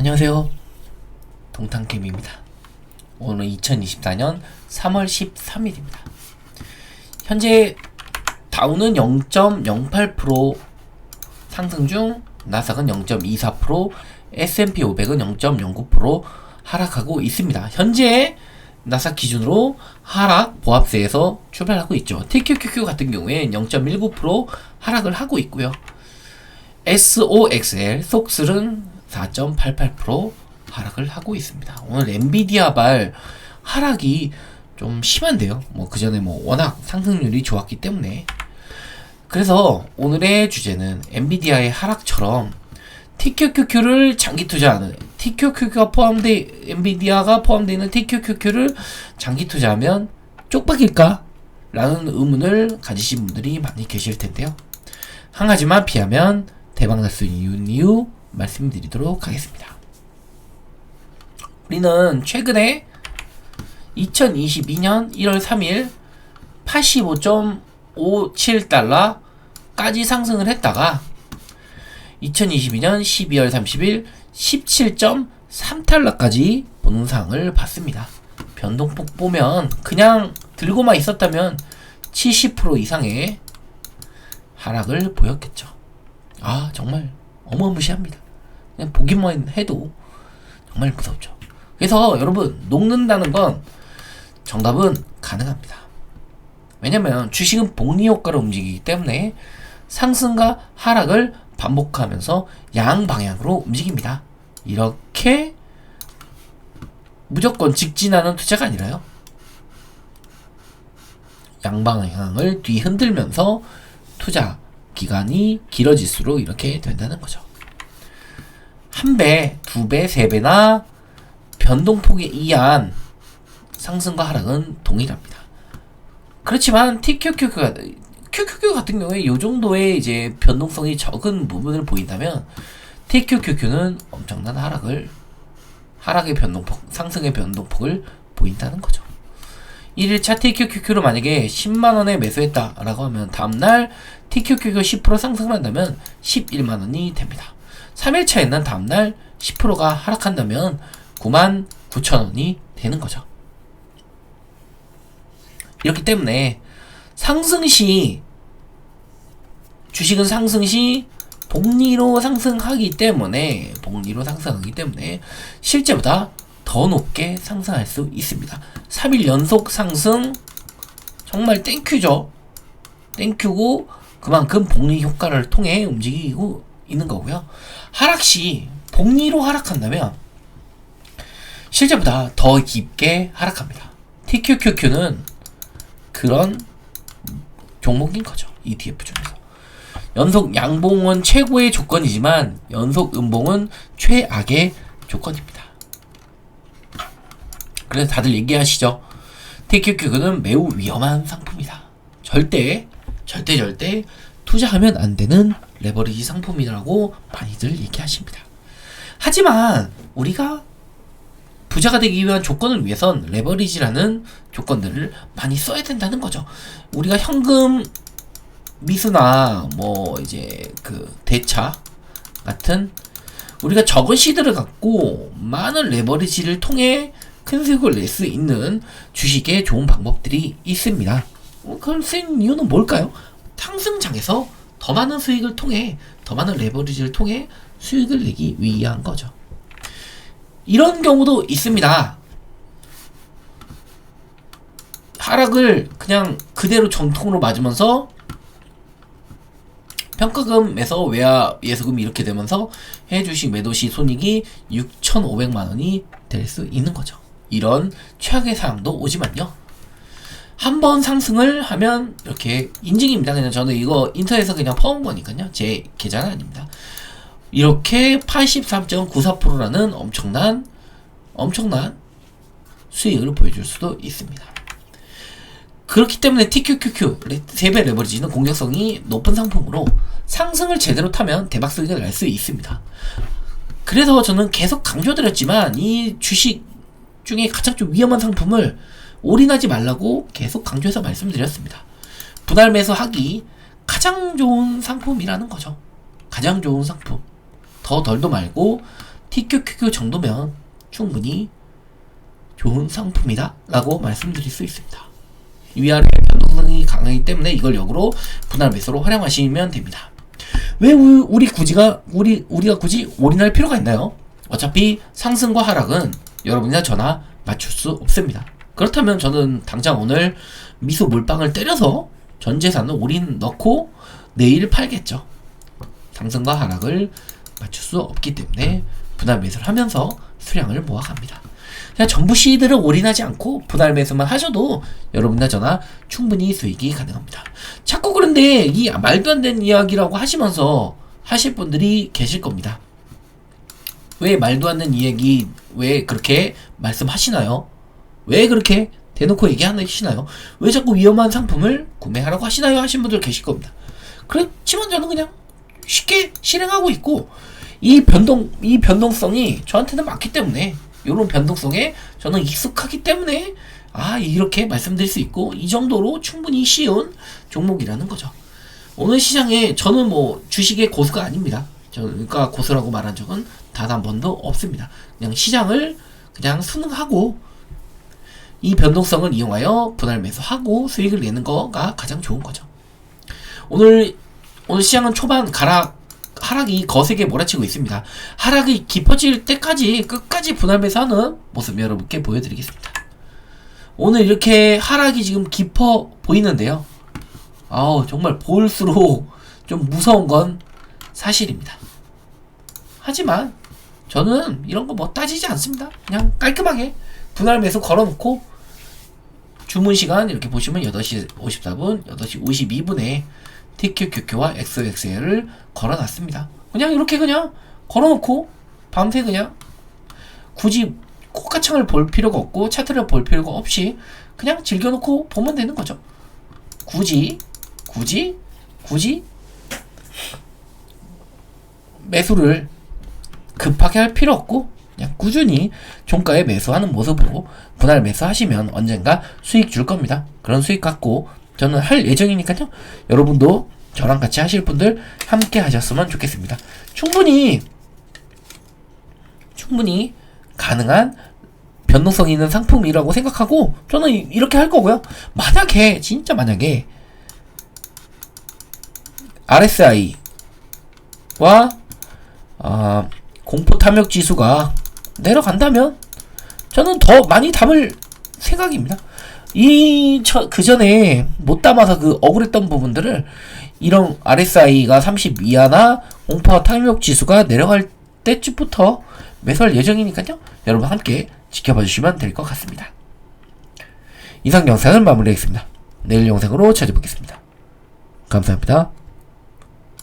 안녕하세요. 동탄캠입니다. 오늘 2024년 3월 13일입니다. 현재 다우는 0.08% 상승 중 나스닥은 0.24%, S&P 500은 0.09% 하락하고 있습니다. 현재 나스닥 기준으로 하락 보합세에서 출발하고 있죠. TQQQ 같은 경우에 0.19% 하락을 하고 있고요. SOXL 속슬은 4.88% 하락을 하고 있습니다. 오늘 엔비디아 발 하락이 좀 심한데요. 뭐 그 전에 뭐 워낙 상승률이 좋았기 때문에 그래서 오늘의 주제는 엔비디아의 하락처럼 TQQQ를 장기 투자하는 TQQQ가 포함돼 엔비디아가 포함되어 있는 TQQQ를 장기 투자하면 쪽박일까? 라는 의문을 가지신 분들이 많이 계실 텐데요. 한 가지만 피하면 대박 날 수 있는 이유 말씀드리도록 하겠습니다. 우리는 최근에 2022년 1월 3일 85.57달러까지 상승을 했다가 2022년 12월 30일 17.3달러까지 보는상을 봤습니다. 변동폭 보면 그냥 들고만 있었다면 70% 이상의 하락을 보였겠죠. 아 정말 어마무시합니다. 그냥 보기만 해도 정말 무섭죠. 그래서 여러분 녹는다는 건 정답은 가능합니다. 왜냐면 주식은 복리 효과로 움직이기 때문에 상승과 하락을 반복하면서 양 방향으로 움직입니다. 이렇게 무조건 직진하는 투자가 아니라요. 양방향을 뒤흔들면서 투자 기간이 길어질수록 이렇게 된다는 거죠. 한 배, 두 배, 세 배나 변동폭에 의한 상승과 하락은 동일합니다. 그렇지만 TQQQ가 QQQ 같은 경우에 이 정도의 이제 변동성이 적은 부분을 보인다면 TQQQ는 엄청난 하락을 하락의 변동폭, 상승의 변동폭을 보인다는 거죠. 1일차 TQQQ로 만약에 10만원에 매수했다라고 하면 다음날 TQQQ 10% 상승한다면 11만원이 됩니다. 3일차에는 다음날 10%가 하락한다면 9만 9천원이 되는 거죠. 이렇기 때문에 상승 시 주식은 상승 시 복리로 상승하기 때문에 복리로 상승하기 때문에 실제보다 더 높게 상승할 수 있습니다. 3일 연속 상승 정말 땡큐죠. 땡큐고 그만큼 복리 효과를 통해 움직이고 있는 거고요. 하락 시 복리로 하락한다면 실제보다 더 깊게 하락합니다. TQQQ는 그런 종목인 거죠. ETF 중에서. 연속 양봉은 최고의 조건이지만 연속 음봉은 최악의 조건입니다. 그래서 다들 얘기하시죠. TQQ는 매우 위험한 상품이다. 절대, 절대, 절대 투자하면 안 되는 레버리지 상품이라고 많이들 얘기하십니다. 하지만 우리가 부자가 되기 위한 조건을 위해선 레버리지라는 조건들을 많이 써야 된다는 거죠. 우리가 현금 미수나 뭐 이제 그 대차 같은 우리가 적은 시드를 갖고 많은 레버리지를 통해 큰 수익을 낼 수 있는 주식의 좋은 방법들이 있습니다. 어, 그걸 쓴 이유는 뭘까요? 상승장에서 더 많은 수익을 통해 더 많은 레버리지를 통해 수익을 내기 위한 거죠. 이런 경우도 있습니다. 하락을 그냥 그대로 정통으로 맞으면서 평가금에서 외화 예수금이 이렇게 되면서 해주식 매도시 손익이 6,500만 원이 될 수 있는 거죠. 이런 최악의 상황도 오지만요. 한 번 상승을 하면 이렇게 인증입니다. 그냥 저는 이거 인터넷에서 그냥 퍼온 거니까요. 제 계좌는 아닙니다. 이렇게 83.94%라는 엄청난 엄청난 수익을 보여줄 수도 있습니다. 그렇기 때문에 TQQQ 세배 레버리지는 공격성이 높은 상품으로 상승을 제대로 타면 대박 수익을 낼 수 있습니다. 그래서 저는 계속 강조드렸지만 이 주식 중에 가장 좀 위험한 상품을 올인하지 말라고 계속 강조해서 말씀드렸습니다. 분할 매수하기 가장 좋은 상품이라는 거죠. 가장 좋은 상품. 더 덜도 말고 TQQQ 정도면 충분히 좋은 상품이다 라고 말씀드릴 수 있습니다. 위아래 변동성이 강하기 때문에 이걸 역으로 분할 매수로 활용하시면 됩니다. 왜 우- 우리 굳이가 우리 우리가 굳이 올인할 필요가 있나요? 어차피 상승과 하락은 여러분이나 저나 맞출 수 없습니다. 그렇다면 저는 당장 오늘 미소 몰빵을 때려서 전 재산을 올인 넣고 내일 팔겠죠. 상승과 하락을 맞출 수 없기 때문에 분할 매수를 하면서 수량을 모아갑니다. 그냥 전부 시드를 올인하지 않고 분할 매수만 하셔도 여러분이나 저나 충분히 수익이 가능합니다. 자꾸 그런데 이 말도 안 되는 이야기라고 하시면서 하실 분들이 계실 겁니다. 왜 말도 안 되는 이야기 왜 그렇게 말씀하시나요? 왜 그렇게 대놓고 얘기하시나요? 왜 자꾸 위험한 상품을 구매하라고 하시나요? 하신 분들 계실 겁니다. 그렇지만 저는 그냥 쉽게 실행하고 있고 이 변동 이 변동성이 저한테는 맞기 때문에 이런 변동성에 저는 익숙하기 때문에 아 이렇게 말씀드릴 수 있고 이 정도로 충분히 쉬운 종목이라는 거죠. 오늘 시장에 저는 뭐 주식의 고수가 아닙니다. 저가 고수라고 말한 적은 단 한 번도 없습니다. 그냥 시장을 그냥 순응하고 이 변동성을 이용하여 분할 매수하고 수익을 내는 거가 가장 좋은 거죠. 오늘 오늘 시장은 초반 가락 하락이 거세게 몰아치고 있습니다. 하락이 깊어질 때까지 끝까지 분할 매수하는 모습 여러분께 보여드리겠습니다. 오늘 이렇게 하락이 지금 깊어 보이는데요. 아우 정말 볼수록 좀 무서운 건 사실입니다. 하지만 저는 이런 거 뭐 따지지 않습니다. 그냥 깔끔하게 분할 매수 걸어놓고 주문 시간 이렇게 보시면 8시 54분, 8시 52분에 TQQQ와 XXL을 걸어놨습니다. 그냥 이렇게 그냥 걸어놓고 밤새 그냥 굳이 코가창을 볼 필요가 없고 차트를 볼 필요가 없이 그냥 즐겨놓고 보면 되는 거죠. 굳이 굳이 굳이 매수를 급하게 할 필요 없고 그냥 꾸준히 종가에 매수하는 모습으로 분할 매수하시면 언젠가 수익 줄 겁니다. 그런 수익 갖고 저는 할 예정이니까요. 여러분도 저랑 같이 하실 분들 함께 하셨으면 좋겠습니다. 충분히 충분히 가능한 변동성 있는 상품이라고 생각하고 저는 이- 이렇게 할 거고요. 만약에 진짜 만약에 RSI와 아, 공포 탐욕 지수가 내려간다면 저는 더 많이 담을 생각입니다. 이, 그 전에 못 담아서 그 억울했던 부분들을 이런 RSI가 30 이하나 공포 탐욕 지수가 내려갈 때쯤부터 매수할 예정이니까요. 여러분 함께 지켜봐 주시면 될 것 같습니다. 이상 영상을 마무리하겠습니다. 내일 영상으로 찾아뵙겠습니다. 감사합니다.